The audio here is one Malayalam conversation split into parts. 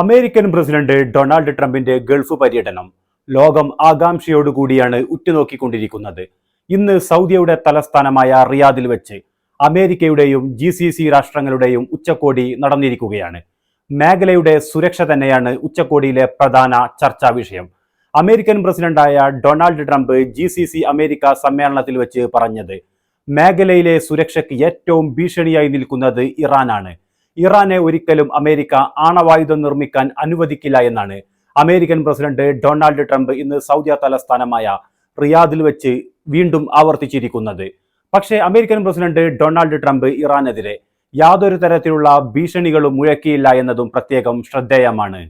അമേരിക്കൻ പ്രസിഡന്റ് ഡൊണാൾഡ് ട്രംപിന്റെ ഗൾഫ് പര്യടനം ലോകം ആകാംക്ഷയോടുകൂടിയാണ് ഉറ്റുനോക്കിക്കൊണ്ടിരിക്കുന്നത്. ഇന്ന് സൗദിയുടെ തലസ്ഥാനമായ റിയാദിൽ വെച്ച് അമേരിക്കയുടെയും ജി സി സി രാഷ്ട്രങ്ങളുടെയും ഉച്ചകോടി നടന്നിരിക്കുകയാണ്. മേഖലയുടെ സുരക്ഷ തന്നെയാണ് ഉച്ചകോടിയിലെ പ്രധാന ചർച്ചാ വിഷയം. അമേരിക്കൻ പ്രസിഡന്റായ Donald Trump G C C America സമ്മേളനത്തിൽ വെച്ച് പറഞ്ഞത് മേഖലയിലെ സുരക്ഷയ്ക്ക് ഏറ്റവും ഭീഷണിയായി നിൽക്കുന്നത് ഇറാനാണ്. ഇറാനെ ഒരിക്കലും അമേരിക്ക ആണവായുധം നിർമ്മിക്കാൻ അനുവദിക്കില്ല എന്നാണ് അമേരിക്കൻ പ്രസിഡന്റ് ഡൊണാൾഡ് ട്രംപ് ഇന്ന് സൗദി തലസ്ഥാനമായ റിയാദിൽ വെച്ച് വീണ്ടും ആവർത്തിച്ചിരിക്കുന്നത്. പക്ഷേ അമേരിക്കൻ പ്രസിഡന്റ് ഡൊണാൾഡ് ട്രംപ് ഇറാനെതിരെ യാതൊരു തരത്തിലുള്ള ഭീഷണികളും മുഴക്കിയില്ല എന്നതും പ്രത്യേകം ശ്രദ്ധേയമാണ്.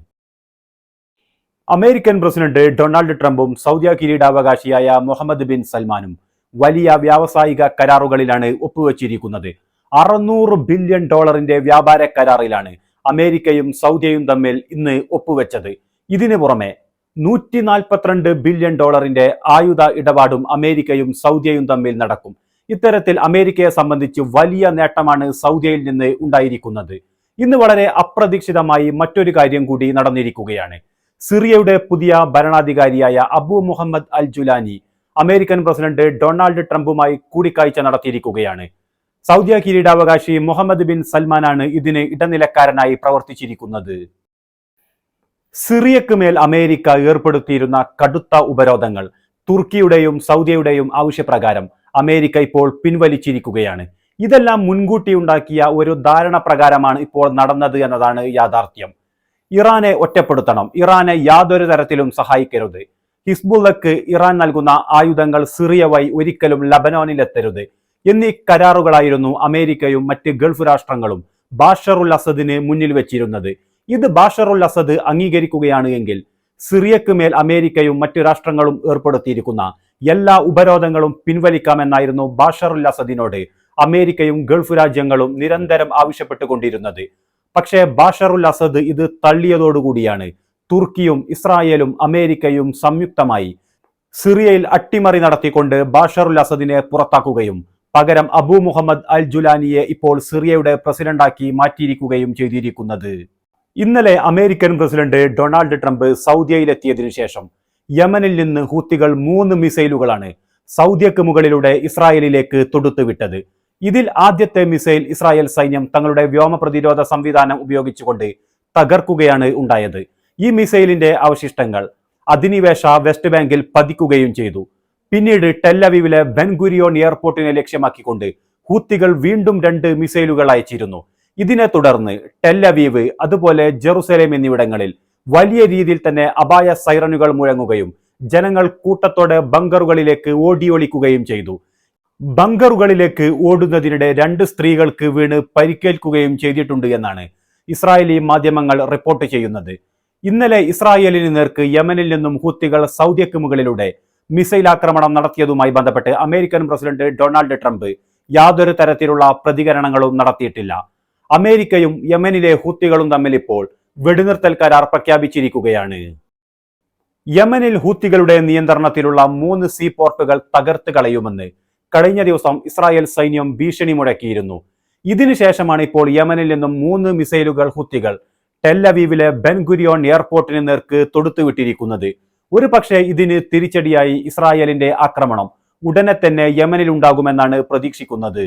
അമേരിക്കൻ പ്രസിഡന്റ് ഡൊണാൾഡ് ട്രംപും സൗദി കിരീടാവകാശിയായ മുഹമ്മദ് ബിൻ സൽമാനും വലിയ വ്യാവസായിക കരാറുകളിലാണ് ഒപ്പുവെച്ചിരിക്കുന്നത്. അറുന്നൂറ് ബില്യൺ ഡോളറിന്റെ വ്യാപാര കരാറിലാണ് അമേരിക്കയും സൗദിയയും തമ്മിൽ ഇന്ന് ഒപ്പുവെച്ചത്. ഇതിനു പുറമെ നൂറ്റി നാൽപ്പത്തിരണ്ട് ബില്യൺ ഡോളറിന്റെ ആയുധ ഇടപാടും അമേരിക്കയും സൗദിയയും തമ്മിൽ നടക്കും. ഇത്തരത്തിൽ അമേരിക്കയെ സംബന്ധിച്ച് വലിയ നേട്ടമാണ് സൗദിയയിൽ നിന്ന് ഉണ്ടായിരിക്കുന്നത്. ഇന്ന് വളരെ അപ്രതീക്ഷിതമായി മറ്റൊരു കാര്യം കൂടി നടന്നിരിക്കുകയാണ്. സിറിയയുടെ പുതിയ ഭരണാധികാരിയായ Abu Muhammad al Julani American president Donald ട്രംപുമായി കൂടിക്കാഴ്ച നടത്തിയിരിക്കുകയാണ്. സൗദി കിരീടാവകാശി മുഹമ്മദ് ബിൻ സൽമാനാണ് ഇതിന് ഇടനിലക്കാരനായി പ്രവർത്തിച്ചിരിക്കുന്നത്. സിറിയക്ക് മേൽ അമേരിക്ക ഏർപ്പെടുത്തിയിരുന്ന കടുത്ത ഉപരോധങ്ങൾ തുർക്കിയുടെയും സൗദിയുടെയും ആവശ്യപ്രകാരം അമേരിക്ക ഇപ്പോൾ പിൻവലിച്ചിരിക്കുകയാണ്. ഇതെല്ലാം മുൻകൂട്ടി ഉണ്ടാക്കിയ ഒരു ധാരണ പ്രകാരമാണ് ഇപ്പോൾ നടന്നത് എന്നതാണ് യാഥാർത്ഥ്യം. ഇറാനെ ഒറ്റപ്പെടുത്തണം ഇറാനെ യാതൊരു തരത്തിലും സഹായിക്കരുത്. ഹിസ്ബുള്ളക്ക് ഇറാൻ നൽകുന്ന ആയുധങ്ങൾ സിറിയ വഴി ഒരിക്കലും ലബനോനിലെത്തരുത്. എന്നീ കരാറുകളായിരുന്നു അമേരിക്കയും മറ്റ് ഗൾഫ് രാഷ്ട്രങ്ങളും ബാഷറുൽ അസദിന് മുന്നിൽ വെച്ചിരുന്നത്. ഇത് ബാഷറുൽ അസദ് അംഗീകരിക്കുകയാണ് എങ്കിൽ സിറിയക്ക് മേൽ അമേരിക്കയും മറ്റ് രാഷ്ട്രങ്ങളും ഏർപ്പെടുത്തിയിരിക്കുന്ന എല്ലാ ഉപരോധങ്ങളും പിൻവലിക്കാമെന്നായിരുന്നു ബാഷറുൽ അസദിനോട് അമേരിക്കയും ഗൾഫ് രാജ്യങ്ങളും നിരന്തരം ആവശ്യപ്പെട്ടുകൊണ്ടിരുന്നത്. പക്ഷേ ബാഷറുൽ അസദ് ഇത് തള്ളിയതോടുകൂടിയാണ് തുർക്കിയും ഇസ്രായേലും അമേരിക്കയും സംയുക്തമായി സിറിയയിൽ അട്ടിമറി നടത്തിക്കൊണ്ട് ബാഷറുൽ അസദിനെ പുറത്താക്കുകയും പകരം അബു മുഹമ്മദ് അൽ ജുലാനിയെ ഇപ്പോൾ സിറിയയുടെ പ്രസിഡന്റാക്കി മാറ്റിയിരിക്കുകയും ചെയ്തിരിക്കുന്നത്. ഇന്നലെ അമേരിക്കൻ പ്രസിഡന്റ് ഡൊണാൾഡ് ട്രംപ് സൗദിയയിലെത്തിയതിനു ശേഷം യമനിൽ നിന്ന് ഹൂത്തികൾ മൂന്ന് മിസൈലുകളാണ് സൗദിയക്ക് മുകളിലൂടെ ഇസ്രായേലിലേക്ക് തൊടുത്തുവിട്ടത് ഇതിൽ ആദ്യത്തെ മിസൈൽ ഇസ്രായേൽ സൈന്യം തങ്ങളുടെ വ്യോമ പ്രതിരോധ സംവിധാനം ഉപയോഗിച്ചുകൊണ്ട് തകർക്കുകയാണ് ഉണ്ടായത്. ഈ മിസൈലിന്റെ അവശിഷ്ടങ്ങൾ അധിനിവേശ വെസ്റ്റ് ബാങ്കിൽ പതിക്കുകയും ചെയ്തു. പിന്നീട് ടെല്ലവീവിലെ ബെൻഗുരിയോൺ എയർപോർട്ടിനെ ലക്ഷ്യമാക്കിക്കൊണ്ട് ഹൂത്തികൾ വീണ്ടും രണ്ട് മിസൈലുകൾ അയച്ചിരുന്നു. ഇതിനെ തുടർന്ന് ടെല്ലവീവ് അതുപോലെ ജെറുസലേം എന്നിവിടങ്ങളിൽ വലിയ രീതിയിൽ തന്നെ അപായ സൈറനുകൾ മുഴങ്ങുകയും ജനങ്ങൾ കൂട്ടത്തോടെ ബങ്കറുകളിലേക്ക് ഓടിയൊളിക്കുകയും ചെയ്തു. ബങ്കറുകളിലേക്ക് ഓടുന്നതിനിടെ രണ്ട് സ്ത്രീകൾക്ക് വീണ് പരിക്കേൽക്കുകയും ചെയ്തിട്ടുണ്ട് എന്നാണ് ഇസ്രായേലി മാധ്യമങ്ങൾ റിപ്പോർട്ട് ചെയ്യുന്നത്. ഇന്നലെ ഇസ്രായേലിന് നേർക്ക് യമനിൽ നിന്നും ഹൂത്തികൾ സൗദിയക്ക് മുകളിലൂടെ മിസൈൽ ആക്രമണം നടത്തിയതുമായി ബന്ധപ്പെട്ട് അമേരിക്കൻ പ്രസിഡന്റ് ഡൊണാൾഡ് ട്രംപ് യാതൊരു തരത്തിലുള്ള പ്രതികരണങ്ങളും നടത്തിയിട്ടില്ല. അമേരിക്കയും യമനിലെ ഹൂത്തികളും തമ്മിൽ ഇപ്പോൾ വെടിനിർത്തൽ കരാർ പ്രഖ്യാപിച്ചിരിക്കുകയാണ്. യമനിൽ ഹൂത്തികളുടെ നിയന്ത്രണത്തിലുള്ള മൂന്ന് സീ പോർട്ടുകൾ തകർത്ത് കളയുമെന്ന് കഴിഞ്ഞ ദിവസം ഇസ്രായേൽ സൈന്യം ഭീഷണി മുഴക്കിയിരുന്നു. ഇതിനുശേഷമാണ് ഇപ്പോൾ യമനിൽ നിന്നും മൂന്ന് മിസൈലുകൾ ഹുത്തികൾ ടെല്ലവീവിലെ ബെൻഗുരിയോൺ എയർപോർട്ടിന് നേർക്ക് തൊടുത്തുവിട്ടിരിക്കുന്നത്. ഒരു പക്ഷേ ഇതിന് തിരിച്ചടിയായി ഇസ്രായേലിന്റെ ആക്രമണം ഉടനെ തന്നെ യമനിൽ ഉണ്ടാകുമെന്നാണ് പ്രതീക്ഷിക്കുന്നത്.